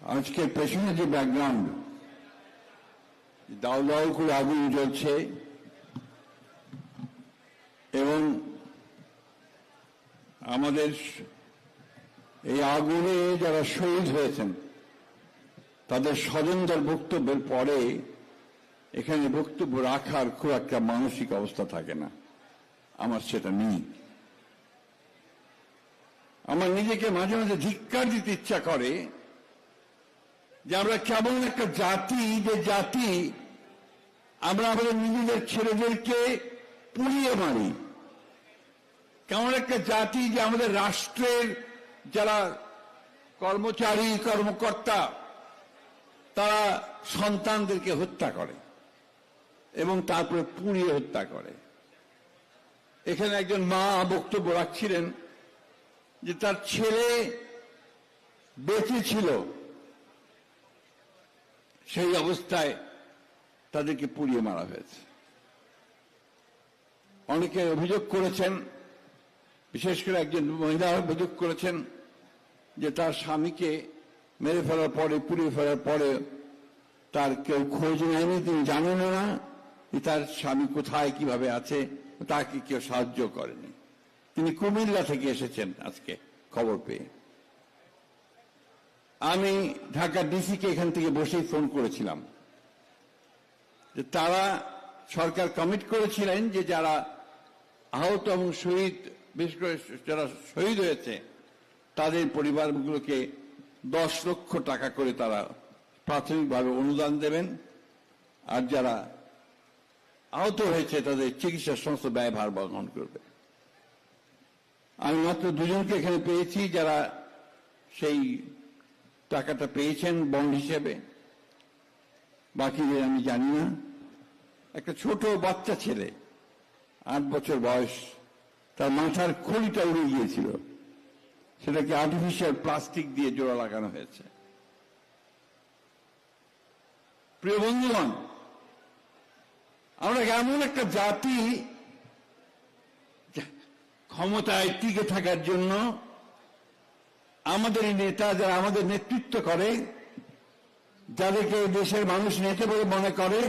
আজকে পেছনে যে ব্যাকগ্রাউন্ড দাও দাও করে আগুন জ্বলছে এবং আমাদের এই আগুনে যারা শহীদ হয়েছেন, তাদের স্বজনদের বক্তব্যের পরে এখানে বক্তব্য রাখার খুব একটা মানসিক অবস্থা থাকে না। আমার সেটা নেই। আমার নিজেকে মাঝে মাঝে ধিক্কার দিতে ইচ্ছা করে যে আমরা কেমন একটা জাতি, যে জাতি আমরা আমাদের নিজেদের ছেলেদেরকে পুড়িয়ে মারি। কেমন একটা জাতি যে আমাদের রাষ্ট্রের যারা কর্মচারী, কর্মকর্তা, তারা সন্তানদেরকে হত্যা করে এবং তারপরে পুড়িয়ে হত্যা করে। এখানে একজন মা বক্তব্য রাখছিলেন যে তার ছেলে বেঁচে ছিল। সেই অবস্থায় তাদেরকে পুড়িয়ে মারা হয়েছে। অনেকে অভিযোগ করেছেন, বিশেষ করে একজন মহিলা অভিযোগ করেছেন যে তার স্বামীকে মেরে ফেলার পরে, পুড়িয়ে ফেলার পরে তার কেউ খোঁজ নেয়নি, তিনি জানেন না তার স্বামী কোথায়, কীভাবে আছে, তাকে কেউ সাহায্য করেনি। তিনি কুমিল্লা থেকে এসেছেন আজকে খবর পেয়ে। আমি ঢাকা ডিসিকে এখান থেকে বসেই ফোন করেছিলাম যে তারা সরকার কমিট করেছিলেন যে যারা আহত এবং শহীদ, বিশেষ করে যারা শহীদ হয়েছে, তাদের পরিবারগুলোকে দশ লক্ষ টাকা করে তারা প্রাথমিকভাবে অনুদান দেবেন। আর যারা আহত হয়েছে, তাদের চিকিৎসার সমস্ত ব্যয়ভার বহন করবে। আমি মাত্র দুজনকে এখানে পেয়েছি যারা সেই টাকাটা পেয়েছেন বন্ড হিসেবে। বাকিদের আমি জানি না। একটা ছোট বাচ্চা ছেলে, আট বছর বয়স, তার মাথার খড়িটা উড়ে গিয়েছিল। সেটাকে আর্টিফিশিয়াল প্লাস্টিক দিয়ে জোড়া লাগানো হয়েছে। প্রিয় বন্ধুগণ, আমরা এমন একটা জাতি ক্ষমতায় টিকে থাকার জন্য আমাদের নেতা যারা আমাদের নেতৃত্ব করে, যাদেরকে দেশের মানুষ নেতা বলে মনে করে,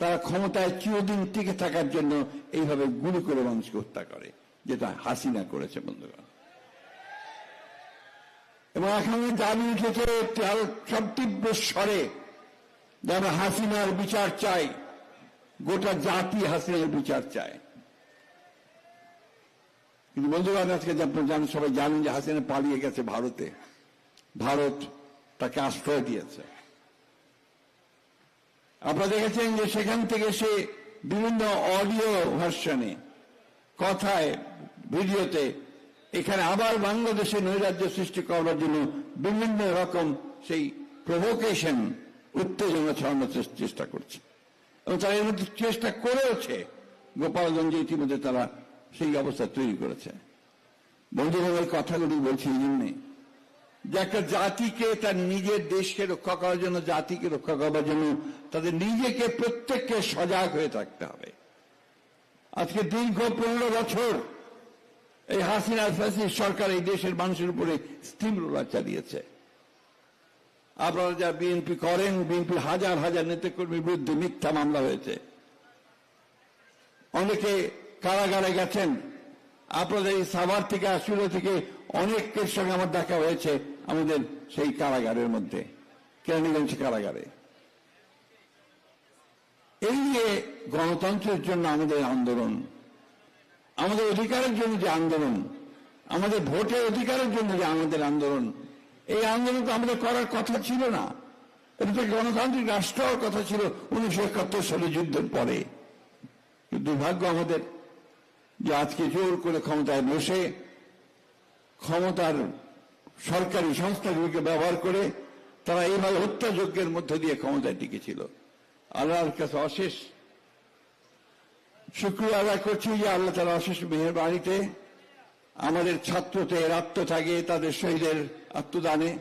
তারা ক্ষমতায় চিরদিন টিকে থাকার জন্য এইভাবে গুলি করে মানুষকে হত্যা করে, যেটা হাসিনা করেছে, বন্ধুগণ। এবং এখন দাবি উঠেছে সব তীব্র স্বরে যে আমরা হাসিনার বিচার চাই গোটা জাতি হাসিনার বিচার চায়। কিন্তু বন্ধুগণ, আজকে জানেন, সবাই জানেন যে হাসিনা পালিয়ে গেছে ভারতে। ভারত তাকে আশ্রয় দিয়েছে। আপনারা দেখেছেন যে সেখান থেকে সে বিভিন্ন অডিও ভার্সনে, কথায়, ভিডিওতে এখানে আবার বাংলাদেশে নৈরাজ্য সৃষ্টি করার জন্য বিভিন্ন রকম সেই প্রভোকেশন উত্তেজনা ছড়ানোর চেষ্টা করছে। এবং তারা এর মধ্যে চেষ্টা করেওছে। গোপালগঞ্জে ইতিমধ্যে তারা সেই অবস্থা তৈরি করেছে। বন্ধুগণ এই কথাগুলি বলছি এই জন্যে যে একটা জাতিকে তার নিজের দেশকে রক্ষা করার জন্য, জাতিকে রক্ষা করার জন্য তাদের নিজেকে, প্রত্যেককে সজাগ হয়ে থাকতে হবে। আজকে দীর্ঘ পনেরো বছর এই হাসিনা ফ্যাসিস সরকার এই দেশের মানুষের উপরে স্টিম রোলার চালিয়েছে। আপনারা যা বিএনপি করেন, বিএনপির হাজার হাজার নেতাকর্মীর বিরুদ্ধে মিথ্যা মামলা হয়েছে। অনেকে কারাগারে গেছেন, আপনাদের এই সাভার থেকে, আসুরা থেকে অনেকের সঙ্গে আমার দেখা হয়েছে আমাদের সেই কারাগারের মধ্যে। কেরানীগঞ্জ কারাগারে? এই যে গণতন্ত্রের জন্য আমাদের আন্দোলন, আমাদের অধিকারের জন্য যে আন্দোলন, আমাদের ভোটের অধিকারের জন্য যে আমাদের আন্দোলন, এই আন্দোলন তো আমাদের করার কথা ছিল না। এটা তো গণতান্ত্রিক রাষ্ট্র কথা ছিল উনিশশো একাত্তর সালে যুদ্ধের পরে। দুর্ভাগ্য আমাদের। যে আজকে জোর করে ক্ষমতায় বসে ক্ষমতার সরকারি সংস্থাগুলিকে ব্যবহার করে তারা এইভাবে হত্যাযজ্ঞের মধ্য দিয়ে ক্ষমতায় টিকেছিল। আল্লাহর কাছে অশেষ শুক্রিয়া আদায় করছি যে আল্লাহ তালা অশেষ মেহরবানিতে আমাদের ছাত্রদের আত্মত্যাগে তাদের শহীদের আত্মদানে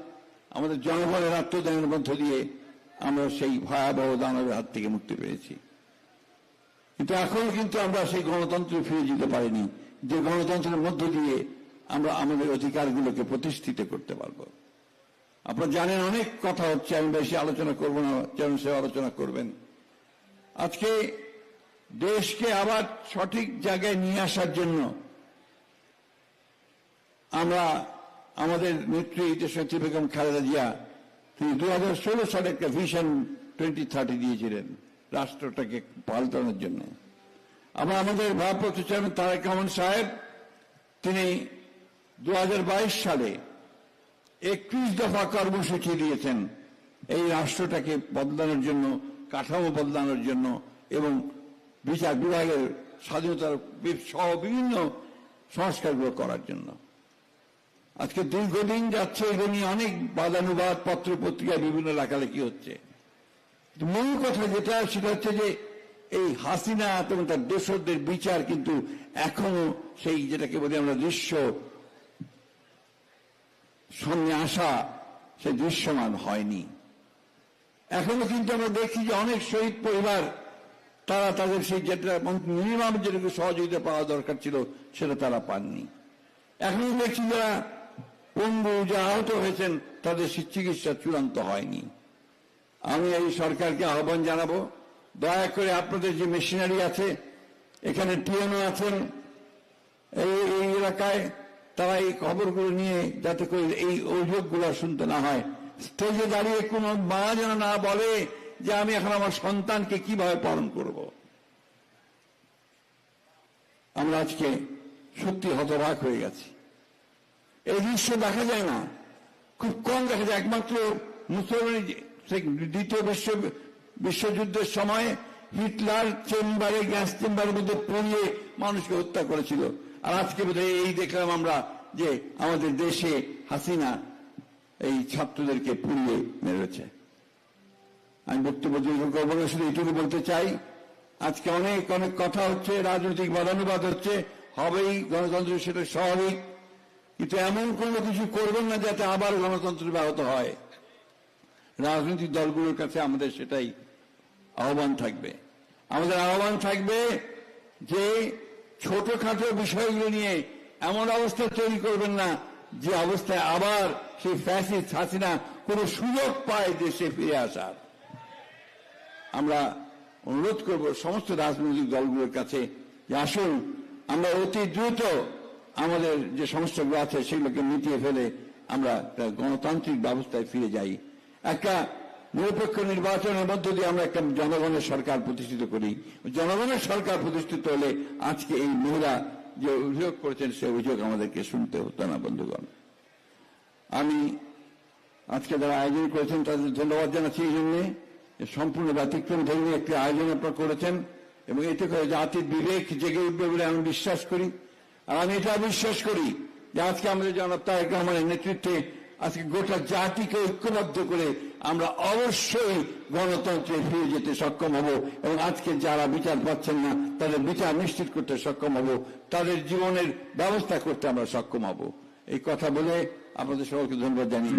আমাদের জনগণের আত্মদানের মধ্য দিয়ে আমরা সেই ভয়াবহ দানবের হাত থেকে মুক্তি পেয়েছি। কিন্তু এখনও কিন্তু আমরা সেই গণতন্ত্রে ফিরে যেতে পারিনি। যে গণতন্ত্রের মধ্য দিয়ে আমরা আমাদের অধিকারগুলোকে প্রতিষ্ঠিত করতে পারব। আপনারা জানেন অনেক কথা হচ্ছে, আমি বেশি আলোচনা করব না যেমন সে আলোচনা করবেন। আজকে দেশকে আবার সঠিক জায়গায় নিয়ে আসার জন্য আমরা আমাদের নেত্রী দেশনেত্রী বেগম খালেদা জিয়া, তিনি দু হাজার ষোলো সালে একটা ভিশন টোয়েন্টি থার্টি দিয়েছিলেন। রাষ্ট্রটাকে পাল্টানোর জন্য। আমরা আমাদের ভারপ্রাপ্ত চেয়ারম্যান তারেক রহমান সাহেব, তিনি দু হাজার বাইশ সালে একত্রিশ দফা কর্মসূচি দিয়েছেন এই রাষ্ট্রটাকে বদলানোর জন্য, কাঠামো বদলানোর জন্য এবং বিচার বিভাগের স্বাধীনতার সহ বিভিন্ন সংস্কারগুলো করার জন্য। আজকে দীর্ঘদিন যাচ্ছে এগুলো নিয়ে অনেক বাদানুবাদ পত্র পত্রিকায় বিভিন্ন লেখালেখি হচ্ছে। মূল কথা যেটা সেটা হচ্ছে যে এই হাসিনা এবং তার দোষরদের বিচার কিন্তু এখনও সেই যেটাকে বলি আমরা দৃশ্য সামনে আসা সে দৃশ্যমান হয়নি। এখনও কিন্তু আমরা দেখি যে অনেক শহীদ পরিবার তারা তাদের সেই যেটা মিনিমাম যেটুকু সহযোগিতা পাওয়া দরকার ছিল সেটা তারা পাননি। এখনও দেখছি যারা পঙ্গু যারা আহত হয়েছেন তাদের চিকিৎসা চূড়ান্ত হয়নি। আমি এই সরকারকে আহ্বান জানাব। দয়া করে আপনাদের যে মেশিনারি আছে, এখানে টিএনও আছেন, এই এই এলাকায় তারা এই খবরগুলো নিয়ে যাতে করে এই অভিযোগগুলো শুনতে না হয়। স্টেজে দাঁড়িয়ে কোনো মা যেন না বলে যে আমি এখন আমার সন্তানকে কীভাবে পালন করব। আমরা আজকে সত্যি হতবাক হয়ে গেছি। এই দৃশ্য দেখা যায় না। খুব কম দেখা যায়। একমাত্র মুসলমানি যে- সে দ্বিতীয় বিশ্ব বিশ্বযুদ্ধের সময় হিটলার চেম্বারে, গ্যাস চেম্বারের মধ্যে পড়িয়ে মানুষকে হত্যা করেছিল। আর আজকে বোধহয় এই দেখলাম আমরা যে আমাদের দেশে হাসিনা এই ছাত্রদেরকে পুড়িয়ে মেরেছে। আমি বক্তব্য শুধু এইটুকু বলতে চাই, আজকে অনেক অনেক কথা হচ্ছে, রাজনৈতিক বাদানুবাদ হচ্ছে, হবেই গণতন্ত্র সেটা স্বাভাবিক, কিন্তু এমন কোনো কিছু করবেন না যাতে আবার গণতন্ত্র ব্যাহত হয়। রাজনৈতিক দলগুলোর কাছে আমাদের সেটাই আহ্বান থাকবে। আমাদের আহ্বান থাকবে যে ছোটখাটো বিষয়গুলো নিয়ে এমন অবস্থা তৈরি করবেন না যে অবস্থায় আবার সেই ফ্যাসিস্ট হাসিনা কোনো সুযোগ পায় দেশে ফিরে আসার। আমরা অনুরোধ করব সমস্ত রাজনৈতিক দলগুলোর কাছে যে আসুন, আমরা অতি দ্রুত আমাদের যে সমস্যাগুলো আছে সেগুলোকে মিটিয়ে ফেলে আমরা গণতান্ত্রিক ব্যবস্থায় ফিরে যাই। একটা নিরপেক্ষ নির্বাচনের মধ্য দিয়ে আমরা একটা জনগণের সরকার প্রতিষ্ঠিত করি। জনগণের সরকার প্রতিষ্ঠিত হলে আজকে এই মহিলা যে অভিযোগ করেছেন সে অভিযোগ আমাদেরকে শুনতে হতো না, বন্ধুগণ। আমি আজকে যারা আয়োজন করেছেন, তাদের ধন্যবাদ জানাচ্ছি এই জন্যে। সম্পূর্ণ ব্যতিক্রম ধর্মী একটি আয়োজন আপনারা করেছেন এবং এতে করে জাতির বিবেক জেগে উঠবে বলে আমি বিশ্বাস করি। আর আমি এটা বিশ্বাস করি যে আজকে আমাদের জনাব তারেক রহমানের নেতৃত্বে আজকে গোটা জাতিকে ঐক্যবদ্ধ করে আমরা অবশ্যই গণতন্ত্রে ফিরে যেতে সক্ষম হব এবং আজকে যারা বিচার পাচ্ছেন না, তাদের বিচার নিশ্চিত করতে সক্ষম হব, তাদের জীবনের ব্যবস্থা করতে আমরা সক্ষম হব। এই কথা বলে আপনাদের সবাইকে ধন্যবাদ জানিয়ে